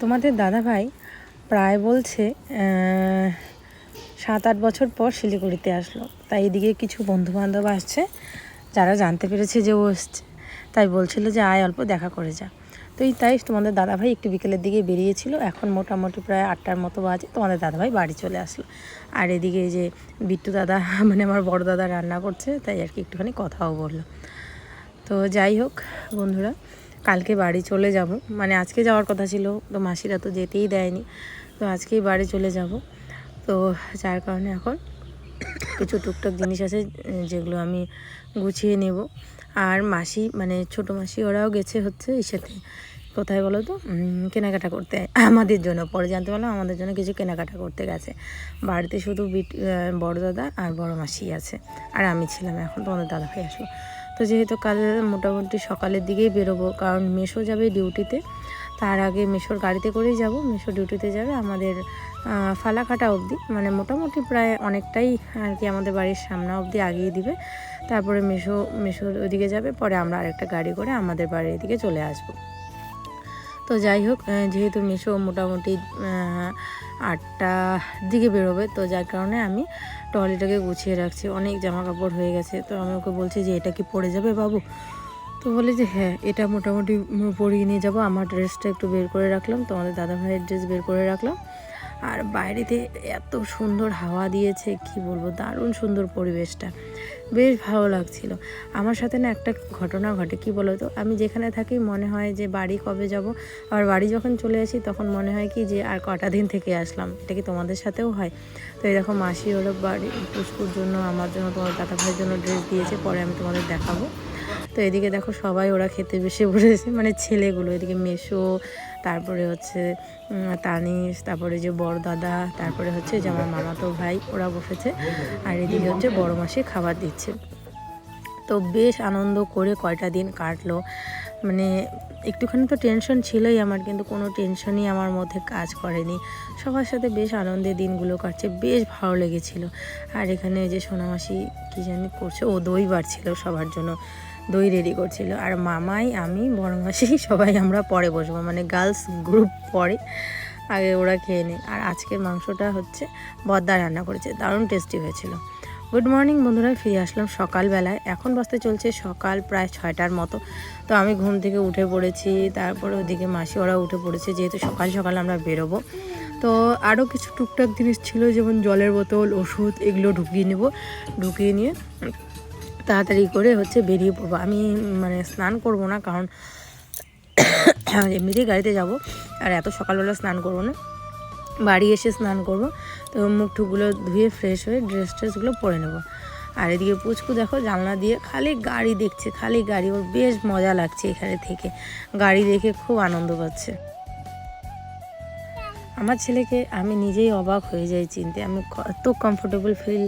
তোমাদের দাদা ভাই প্রায় বলছে সাত আট বছর পর শিলিগুড়িতে আসলো। তাই এদিকে কিছু বন্ধু বান্ধব আসছে, যারা জানতে পেরেছে যে ও এসছে। তাই বলছিল যে আয় অল্প, দেখা করে যা। তো এই তাই তোমাদের দাদাভাই একটু বিকেলের দিকে বেরিয়েছিল। এখন মোটামুটি প্রায় আটটার মতো বাজে, তোমাদের দাদাভাই বাড়ি চলে আসলো। আর এদিকে যে বিট্টু দাদা মানে আমার বড় দাদা রান্না করছে, তাই আর কি একটুখানি কথাও বলল। তো যাই হোক বন্ধুরা কালকে বাড়ি চলে যাব। মানে আজকে যাওয়ার কথা ছিল, তো মাসিরা তো যেতেই দেয়নি। তো আজকেই বাড়ি চলে যাব। তো যার কারণে এখন কিছু টুকটাক জিনিস আছে, যেগুলো আমি গুছিয়ে নেব। আর মাসি মানে ছোট মাসি ওরাও গেছে হচ্ছে এই সাথে। কোথায় বলো তো? কেনাকাটা করতে। আমাদের জন্য, পরে জানতে পারলাম আমাদের জন্য কিছু কেনাকাটা করতে গেছে। বাড়িতে শুধু বিট বড় দাদা আর বড় মাসি আছে। আর আমি ছিলাম, এখন তোমাদের দাদা ভাই আসলো। তো যেহেতু কাল মোটামুটি সকালের দিকেই বেরোবো, কারণ মেশো যাবে ডিউটিতে। তার আগে মেশোর গাড়িতে করেই যাব। মেশো ডিউটিতে যাবে আমাদের ফালাকাটা অবধি। মানে মোটামুটি প্রায় অনেকটাই আর কি আমাদের বাড়ির সামনে অবধি আগিয়ে দিবে। তারপরে মেশো মেশোর ওইদিকে যাবে। পরে আমরা আরেকটা গাড়ি করে আমাদের বাড়ির এদিকে চলে আসব। তো যাই হোক যেহেতু মিশো মোটামুটি আটটার আটটা দিকে বেরোবে, তো যার কারণে আমি ট্রলিটাকে গুছিয়ে রাখছি। অনেক জামা কাপড় হয়ে গেছে, তো আমি ওকে বলছি যে, এটা কি পরে যাবে বাবু? তো বলে যে হ্যাঁ এটা মোটামুটি পরিয়ে নিয়ে যাব। আমার ড্রেসটা একটু বের করে রাখলাম, তোমাদের দাদা ভাইয়ের ড্রেস বের করে রাখলাম। আর বাইরেতে এত সুন্দর হাওয়া দিয়েছে, কি বলব, দারুণ সুন্দর পরিবেশটা। বেশ ভালো লাগছিল। আমার সাথে না একটা ঘটনা ঘটে, কি তো আমি যেখানে থাকি মনে হয় যে বাড়ি কবে যাব আর বাড়ি যখন চলে আসি তখন মনে হয় কি যে আর কটা দিন থেকে আসলাম, এটা কি তোমাদের সাথেও হয়? তো এরকম মাসি ওরা বাড়ি পুষ্কুর জন্য, আমার জন্য, তোমার দাদা ভাইয়ের জন্য ড্রেস দিয়েছে, পরে আমি তোমাদের দেখাবো। তো এদিকে দেখো সবাই ওরা খেতে বসে পড়েছে মানে ছেলেগুলো, এদিকে মেশো তারপরে হচ্ছে তানিশ, তারপরে যে বড় দাদা, তারপরে হচ্ছে যে আমার মামাতো ভাই, ওরা বসেছে। আর এদিকে হচ্ছে বড় মাসি খাবার দিচ্ছে। তো বেশ আনন্দ করে কয়টা দিন কাটলো। মানে একটুখানি তো টেনশন ছিলই আমার, কিন্তু কোনো টেনশনই আমার মধ্যে কাজ করেনি। সবার সাথে বেশ আনন্দে দিনগুলো কাটছে, বেশ ভালো লেগেছিল। আর এখানে যে সোনামাসি কী জানি করছে, ও দই বাড়ছিল সবার জন্য। দই রেডি করছিল। আর মামাই, আমি বড় মাসি সবাই আমরা পরে বসবো। মানে গার্লস গ্রুপ পরে আগে ওরা খেয়ে নেয়। আর আজকের মাংসটা হচ্ছে বদ্দা রান্না করেছে। দারুণ টেস্টি হয়েছিল। গুড মর্নিং বন্ধুরা, ফিরে আসলাম সকালবেলায়। এখন বাজতে চলছে সকাল প্রায় ছয়টার মতো। তো আমি ঘুম থেকে উঠে পড়েছি। তারপরে ওদিকে মাসি, ওরা উঠে পড়েছে। যেহেতু সকাল সকাল আমরা বেরোবো। তো আরও কিছু টুকটাক জিনিস ছিল, যেমন জলের বোতল, ওষুধ, এগুলো ঢুকিয়ে নেব। ঢুকিয়ে নিয়ে তাড়াতাড়ি করে হচ্ছে বেরিয়ে পড়ব। আমি মানে স্নান করব না, কারণ এমনিতেই গাড়িতে যাব, আর এত সকালবেলা স্নান করব না। বাড়ি এসে স্নান করব, তো মুখ টুকগুলো ধুয়ে ফ্রেশ হয়ে ড্রেস ট্রেসগুলো পরে নেব। আর এদিকে পুচকু দেখো, জানলা দিয়ে খালি গাড়ি দেখছে, খালি গাড়ি, ওর বেশ মজা লাগছে এখানে থেকে। গাড়ি দেখে খুব আনন্দ পাচ্ছে। আমার ছেলেকে আমি নিজেই অবাক হয়ে যাই চিনতে। আমি এত কমফোর্টেবল ফিল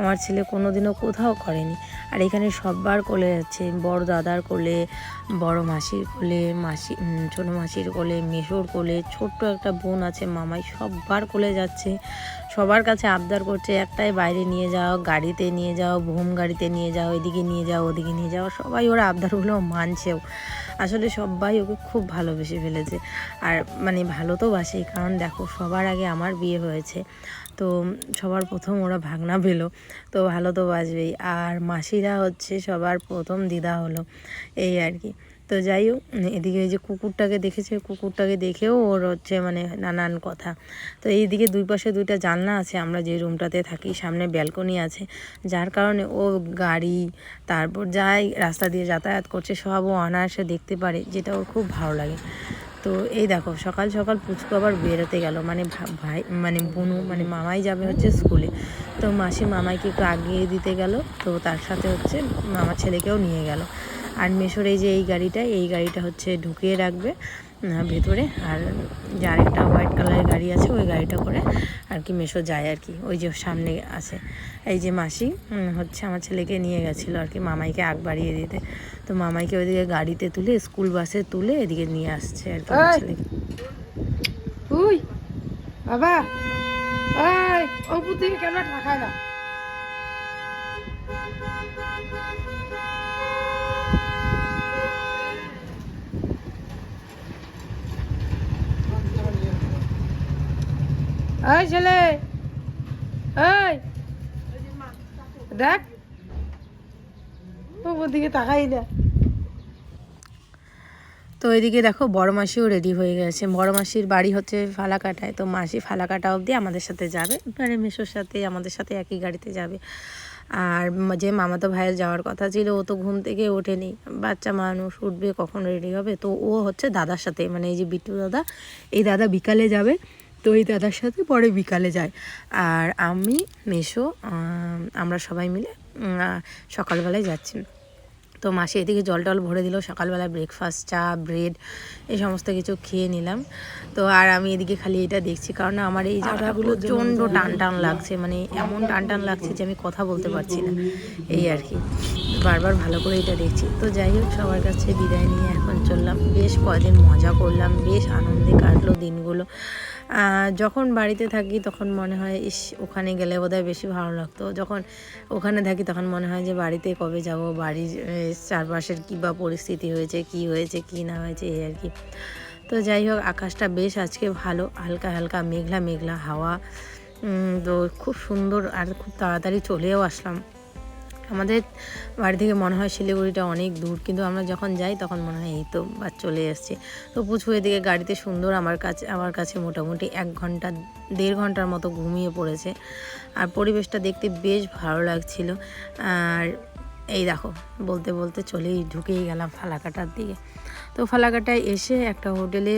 আমার ছেলে কোনোদিনও কোথাও করেনি। আর এখানে সববার কোলে যাচ্ছে বড় দাদার কোলে, বড় মাসির কোলে, মাসি ছোটো মাসির কোলে মেশোর কোলে, ছোট্ট একটা বোন আছে, মামাই সববার কোলে যাচ্ছে। সবার কাছে আবদার করছে, একটাই বাইরে নিয়ে যাও, গাড়িতে নিয়ে যাও ভোম গাড়িতে নিয়ে যাও, এদিকে নিয়ে যাও, ওদিকে নিয়ে যাও। সবাই ওরা আবদারগুলো মানছেও। আসলে সবাই ওকে খুব ভালোবেসে ফেলেছে। আর মানে ভালো তো বাসেই, কারণ দেখো সবার আগে আমার বিয়ে হয়েছে, তো সবার প্রথম ওরা ভাগনা পেল, তো ভালো তো বাসবেই। আর মাসিরা হচ্ছে সবার প্রথম দিদা হলো, এই আর কি। তো যাই হোক এদিকে এই যে কুকুরটাকে দেখেছে, কুকুরটাকে দেখেও ওর হচ্ছে মানে নানান কথা। তো এইদিকে দুই পাশে দুইটা জানলা আছে, আমরা যে রুমটাতে থাকি, সামনে ব্যালকনি আছে। যার কারণে ও গাড়ি, তারপর যাই, রাস্তা দিয়ে যাতায়াত করছে, সব ও অনায়াসে দেখতে পারে, যেটা ওর খুব ভালো লাগে। তো এই দেখো, সকাল সকাল পুচকু আবার বেরোতে গেল মানে ভাই মানে বুনু মানে মামাই যাবে হচ্ছে স্কুলে। তো মাসি মামাইকে একটু আগিয়ে দিতে গেল, তো তার সাথে হচ্ছে মামার ছেলেকেও নিয়ে গেল। আর মেশোর এই যে এই গাড়িটা এই গাড়িটা হচ্ছে ঢুকিয়ে রাখবে ভেতরে। আর যে আরেকটা হোয়াইট কালারের গাড়ি আছে ওই গাড়িটা করে আর কি মেশো যায় আর কি। ওই যে সামনে আছে। এই যে মাসি হচ্ছে আমার ছেলেকে নিয়ে গেছিল আর কি মামাইকে আগ বাড়িয়ে দিতে। তো মামাইকে ওইদিকে গাড়িতে তুলে স্কুল বাসে তুলে এদিকে নিয়ে আসছে আর কি! ছেলেকে। বাবা! ঠাকায় না ছেলে দেখ। ওর দিকে তাকাই না। তো এদিকে দেখো বড় মাসিও রেডি হয়ে গেছে। বড় মাসির বাড়ি হচ্ছে ফালাকাটায়। তো মাসি ফালাকাটা অবধি আমাদের সাথে যাবে। মানে মেশোর সাথে, আমাদের সাথে একই গাড়িতে যাবে। আর যে মামাতো ভাইয়ের যাওয়ার কথা ছিল, ও তো ঘুম থেকে ওঠেনি। বাচ্চা মানুষ উঠবে, কখন রেডি হবে? তো ও হচ্ছে দাদার সাথে মানে এই যে বিট্টু দাদা, এই দাদা বিকালে যাবে। তো এই দাদার সাথে পরে বিকালে যায় আর আমি মেশো আমরা সবাই মিলে সকালবেলায় যাচ্ছি। তো মাসে এদিকে জল টল ভরে দিল সকালবেলা ব্রেকফাস্ট চা ব্রেড এই সমস্ত কিছু খেয়ে নিলাম। তো আর আমি এদিকে খালি এটা দেখছি কারণ আমার এই জায়গাগুলো প্রচণ্ড টান টান লাগছে মানে এমন টান টান লাগছে যে আমি কথা বলতে পারছি না। এই আর কি। বারবার ভালো করে এটা দেখছি। তো যাই হোক সবার কাছে বিদায় নিয়ে এখন চললাম। বেশ কয়দিন মজা করলাম বেশ আনন্দে কাটলো দিনগুলো। যখন বাড়িতে থাকি তখন মনে হয়, ইস, ওখানে গেলে বোধহয় বেশি ভালো লাগতো। যখন ওখানে থাকি তখন মনে হয় যে, বাড়িতে কবে যাব? বাড়ির চারপাশের কী বা পরিস্থিতি হয়েছে? কি হয়েছে? কি না হয়েছে? এই আর কি। তো যাই হোক, আকাশটা বেশ আজকে ভালো, হালকা হালকা, মেঘলা মেঘলা হাওয়া। তো খুব সুন্দর আর খুব তাড়াতাড়ি চলেও আসলাম। আমাদের বাড়ি থেকে মনে হয় শিলিগুড়িটা অনেক দূর, কিন্তু আমরা যখন যাই তখন মনে হয় এই তো বা চলে এসছে। তো পুচু এদিকে গাড়িতে সুন্দর আমার কাছে আমার কাছে মোটামুটি এক ঘণ্টা, দেড় ঘণ্টার মতো ঘুমিয়ে পড়েছে। আর পরিবেশটা দেখতে বেশ ভালো লাগছিল। আর এই দেখো, বলতে বলতে চলেই ঢুকেই গেলাম ফালাকাটার দিকে। তো ফালাকাটায় এসে একটা হোটেলে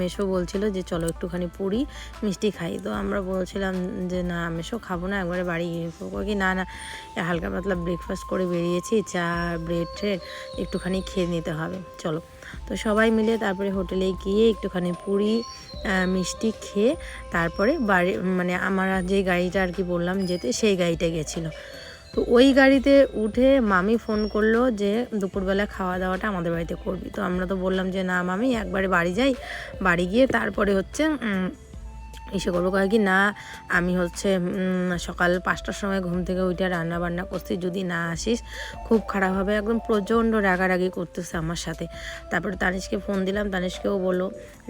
মেশো বলছিল যে, চলো একটুখানি পুরি, মিষ্টি খাই। তো আমরা বলছিলাম যে, না মেশো খাব না, একবারে বাড়ি কি, না না, হালকা পাতলা ব্রেকফাস্ট করে বেরিয়েছি, চা ব্রেড ট্রেড, একটুখানি খেয়ে নিতে হবে। চলো। তো সবাই মিলে তারপরে হোটেলে গিয়ে একটুখানি পুরি মিষ্টি খেয়ে তারপরে বাড়ি মানে আমার যে গাড়িটা আর কি বললাম যেতে, সেই গাড়িটা গেছিল। তো ওই গাড়িতে উঠে মামি ফোন করল যে, দুপুরবেলা খাওয়া দাওয়াটা আমাদের বাড়িতে করবি। তো আমরা তো বললাম যে, না মামি, একবারে বাড়ি যাই। বাড়ি গিয়ে তারপরে হচ্ছে এসে করব কয় কি না, আমি হচ্ছে সকাল পাঁচটার সময় ঘুম থেকে উঠে রান্না বান্না করছি, যদি না আসিস, খুব খারাপ হবে। একদম প্রচণ্ড রাগারাগি করতেছে আমার সাথে। তারপরে তানিশকে ফোন দিলাম, তানিশকেও বলল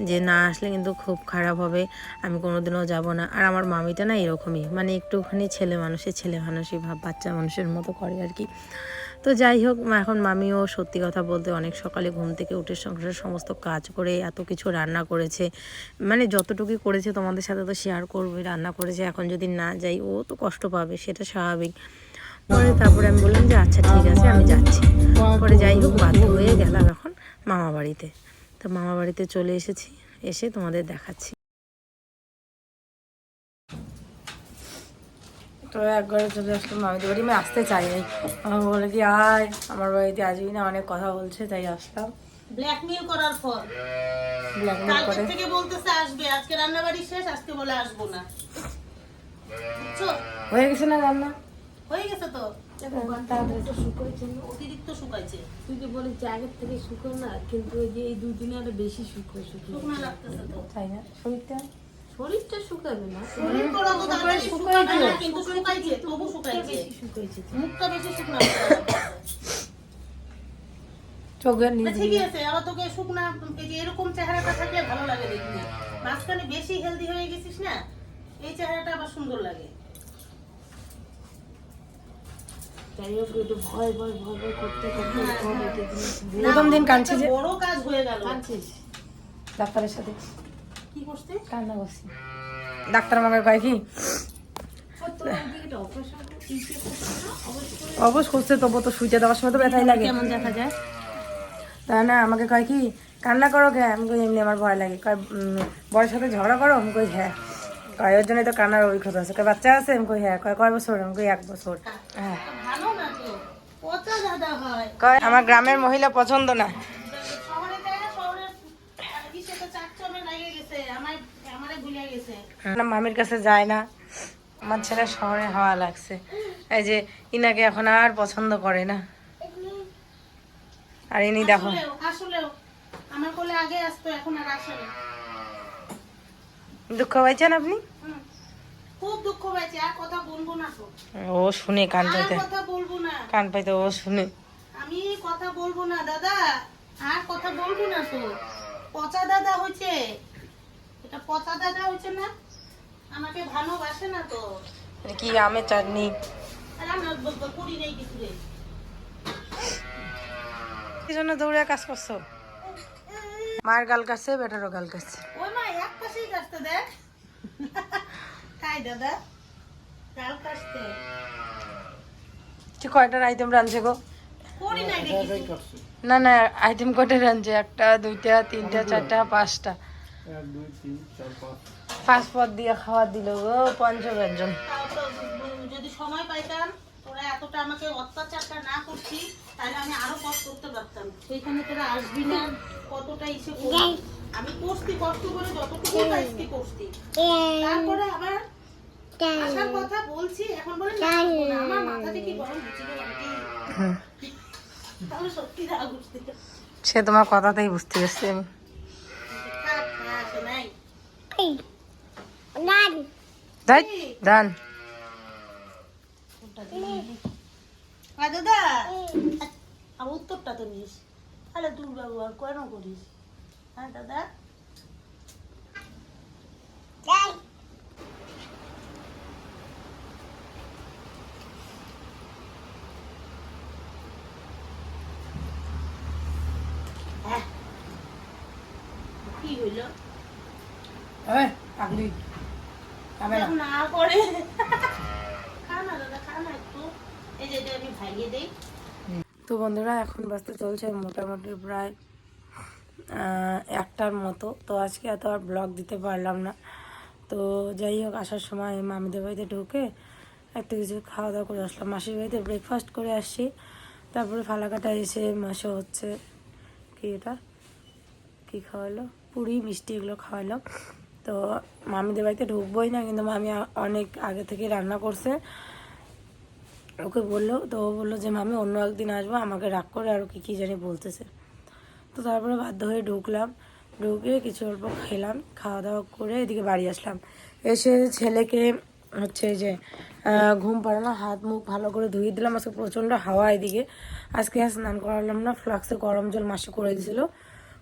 যে, না আসলে কিন্তু খুব খারাপ হবে, আমি কোনোদিনও যাব না। আর আমার মামিটা না এরকমই মানে একটুখানি ছেলে মানুষের ছেলে মানুষই ভাব বাচ্চা মানুষের মতো করে আর কি। তো যাই হোক এখন মামিও সত্যি কথা বলতে অনেক সকালে ঘুম থেকে উঠে সংসারের সমস্ত কাজ করে এত কিছু রান্না করেছে। মানে যতটুকুই করেছে তোমাদের সাথে তো শেয়ার করবে রান্না করেছে। এখন যদি না যাই, ও তো কষ্ট পাবে, সেটা স্বাভাবিক। পরে তারপরে আমি বললাম যে আচ্ছা ঠিক আছে, আমি যাচ্ছি। পরে যাই হোক, বাধ্য হয়ে গেলাম এখন মামা বাড়িতে তো মামা বাড়িতে চলে এসেছি, এসে তোমাদের দেখাচ্ছি। তো একবারে চলে আসলাম মামিদের বাড়ি। আমি আসতে চাইনি। আমার বলে কি আয় আমার বাড়িতে আসবি না। অনেক কথা বলছে তাই আসলাম। ব্ল্যাকমেল করার পর। ব্ল্যাকমেল করে। থেকে বলতেছে আসবে। আজকে রান্না বাড়ি শেষ আজকে বলে আসব না। হয়ে গেছে না রান্না? হয়ে গেছে তো। অতিরিক্ত শুকাইছে তুই তো বলিস যে আগের থেকে শুকো না কিন্তু ওই যে এই দুদিনে আরও বেশি শুকো শুকো শুকনো লাগতেছে তো। তাই না? শরীরটা? শরীরটা শুকাবে না। শরীর না, কিন্তু শুকাইছে তবু শুকাইছে শুকাইছে মুখটা বেশি শুকনা চোখের নিচ ঠিকই আছে আবার তোকে শুকনা এই যে এরকম চেহারাটা থাকলে ভালো লাগে দেখতে। মাঝখানে বেশি হেলদি হয়ে গেছিস না এই চেহারাটা আবার সুন্দর লাগে। যাই হোক একটু ভয় ভয় ভয় ভয় করতে করতে কম এটা জিনিস প্রথম দিন কাঁদছি বড় কাজ হয়ে গেল। কাঁদছিস? ডাক্তারের সাথে কি করছে? কান্না করছি। ডাক্তার আমাকে কয় কি? একটা করছে? অবশ করছে তবু তো সুইচে দেওয়ার সময় তো ব্যথাই লাগে। কেমন দেখা যায়? তা না? আমাকে কয় কি কান্না করো কে? আমি কই এমনি আমার ভয় লাগে। কয় বরের সাথে ঝগড়া করো? আমি কই হ্যাঁ। কয় ওর জন্যই তো কান্নার অভিজ্ঞতা আছে। কয় বাচ্চা আছে? আমি কই হ্যাঁ। কয় কয় বছর? আমি কই এক বছর। হ্যাঁ ভালো না তো? পচা দাদা হয়? কয় আমার গ্রামের মহিলা পছন্দ না শহরে যায় না শহরের ইসে তো চাকচমে লাগে গেছে আমার আমারে ভুলে গেছে না মামির কাছে যায় না। আমার ছেলে শহরে হাওয়া লাগছে। এই যে ইনাকে এখন আর পছন্দ করে না। আর ইনি দেখো। আসলেও আসলেও। আমার কোলে আগে আসতো এখন আর আসে না। দুঃখ পাইছেন আপনি? খুব দুঃখ পাইছে আর কথা বলব না ও শুনে কান পাইতে। কথা বলব না। কান পাইতে ও শুনে। আমি কথা বলব না দাদা। আর কথা বলব না তো। পচা দাদা হয়েছে এটা পচা দাদা হয়েছে না? আমাকে ভালোবাসে না তো। কি আমের চাটনি কি জন্য দৌড়ে কাজ করছ? মায়ের গাল কাছে বেটারও গাল কাছে ওই মা এক পাশেই কাটতে দেখ। তাই দাদা। কাটতে তুই কয়টার আইটেম রাঁধছে গো? না না আইটেম কয়টা রাঁধছে? একটা দুইটা তিনটা চারটা পাঁচটা। পাঁচ। পদ দিয়ে খাওয়া দিল গো পঞ্চব্যঞ্জন। তাও তো যদি সময় পাইতাম তোরা এতটা আমাকে অত্যাচারটা না করছি তাহলে আমি আরও কষ্ট করতে পারতাম। সেইখানে তোরা আসবি না কতটা ইসে আমি করছি কষ্ট করে যতটুকু পাইছি করছি। তারপরে আবার আসার কথা বলছি এখন বলে না আসব না। আমার মাথাতে কি গরম হচ্ছে তাহলে সত্যি রাগ উঠতে সে তোমার কথাতেই বুঝতে পারছি আমি। থাক না আসে নাই তাই দান আর দাদা আর উত্তরটা তো নিস। তাহলে দুর্ব্যবহার কেন করিস? হ্যাঁ দাদা। হ্যাঁ। কি হইল? এই, না। না করে খা দাদা খা একটু। এই যে এটা আমি ভাইয়ে দেই। তো বন্ধুরা এখন বাজতে চলছে মোটামুটি প্রায় একটার মতো। তো আজকে এত আর ব্লগ দিতে পারলাম না। তো যাই হোক আসার সময় মামিদের বাড়িতে ঢুকে একটা কিছু খাওয়া দাওয়া করে আসলাম। মাসির বাড়িতে ব্রেকফাস্ট করে আসছি। তারপরে ফালাকাটা এসে মাসে হচ্ছে কি এটা? কী খাওয়ালো? পুরি মিষ্টি এগুলো খাওয়ালো তো মামিদের বাড়িতে ঢুকবোই না, কিন্তু মামি অনেক আগে থেকে রান্না করছে। ওকে বলল, তো ও বলল যে, মামি, অন্য একদিন আসব, আমাকে রাগ করে আরও কী কী জানি বলতেছে। তো তারপরে বাধ্য হয়ে ঢুকলাম। ঢুকে কিছু অল্প খেলাম খাওয়া দাওয়া করে এদিকে বাড়ি আসলাম। এসে ছেলেকে হচ্ছে যে ঘুম পাড়ানো, হাত মুখ ভালো করে ধুয়ে দিলাম। আজকে প্রচণ্ড হাওয়া এদিকে। আজকে আর স্নান করালাম না, ফ্লাক্সে গরম জল মাসে করে দিয়েছিল।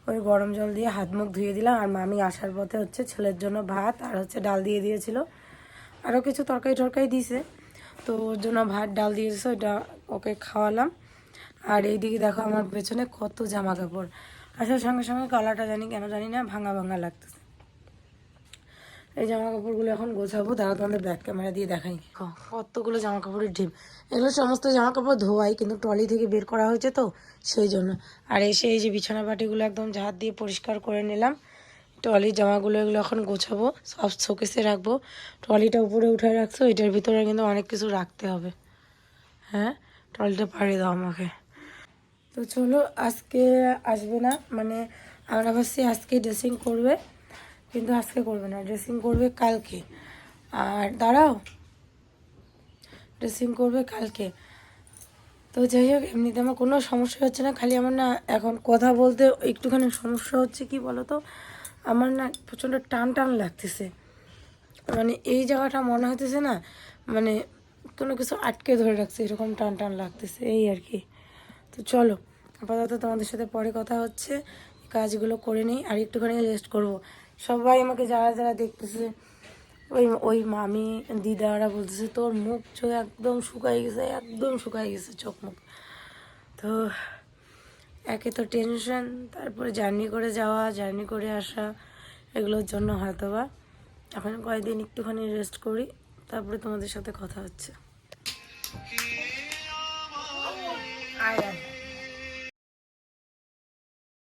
ওই গরম জল দিয়ে হাত মুখ ধুয়ে দিলাম, আর মামি আসার পথে হচ্ছে ছেলের জন্য ভাত আর হচ্ছে ডাল দিয়ে দিয়েছিল। আরও কিছু তরকারি টরকারি দিয়েছে, তো ওর জন্য ভাত, ডাল দিয়েছে, ওইটা ওকে খাওয়ালাম। আর এইদিকে দেখো আমার পেছনে কত জামা কাপড় আসার সঙ্গে সঙ্গে কালারটা জানি, কেন জানি না, ভাঙা ভাঙা লাগতেছে। এই জামা কাপড়গুলো এখন গোছাবো তারা তোমাদের ব্যাক ক্যামেরা দিয়ে দেখাই। কতগুলো জামা কাপড়ের ঢিপ। এগুলো সমস্ত জামা কাপড় ধোয়াই, কিন্তু ট্রলি থেকে বের করা হয়েছে তো, সেই জন্য। আর এসে এই যে বিছানা পাটিগুলো একদম ঝাঁট দিয়ে পরিষ্কার করে নিলাম। ট্রলির জামাগুলো এগুলো এখন গোছাবো, সব শোকেসে রাখব। ট্রলিটা উপরে উঠে রাখছো, এটার ভিতরে কিন্তু অনেক কিছু রাখতে হবে। হ্যাঁ? ট্রলিটা পাড়িয়ে দাও আমাকে। তো চলো, আজকে আসবে না মানে আমরা ভাবছি আজকে ড্রেসিং করবে। কিন্তু আজকে করবে না ড্রেসিং করবে কালকে। আর দাঁড়াও ড্রেসিং করবে কালকে। তো যাই হোক, এমনিতে আমার কোনো সমস্যা হচ্ছে না, খালি আমার না এখন কথা বলতে একটুখানি সমস্যা হচ্ছে, কি বলো তো আমার না প্রচণ্ড টান টান লাগতেছে। মানে এই জায়গাটা মনে হইতেছে না মানে কোনো কিছু আটকে ধরে রাখছে, এরকম টান টান লাগতেছে, এই আর কি। তো চলো, আপাতত তোমাদের সাথে পরে কথা হচ্ছে কাজগুলো করে নিই, আর একটুখানি রেস্ট করব। সবাই আমাকে যারা যারা দেখতেছে ওই ওই মামি দিদারা বলতেছে তোর মুখ চোখ একদম শুকাই গেছে একদম শুকাই গেছে চোখ মুখ। তো একে তো টেনশন তারপরে জার্নি করে যাওয়া জার্নি করে আসা এগুলোর জন্য হয়তো বা এখন কয়েকদিন একটুখানি রেস্ট করি তারপরে তোমাদের সাথে কথা হচ্ছে।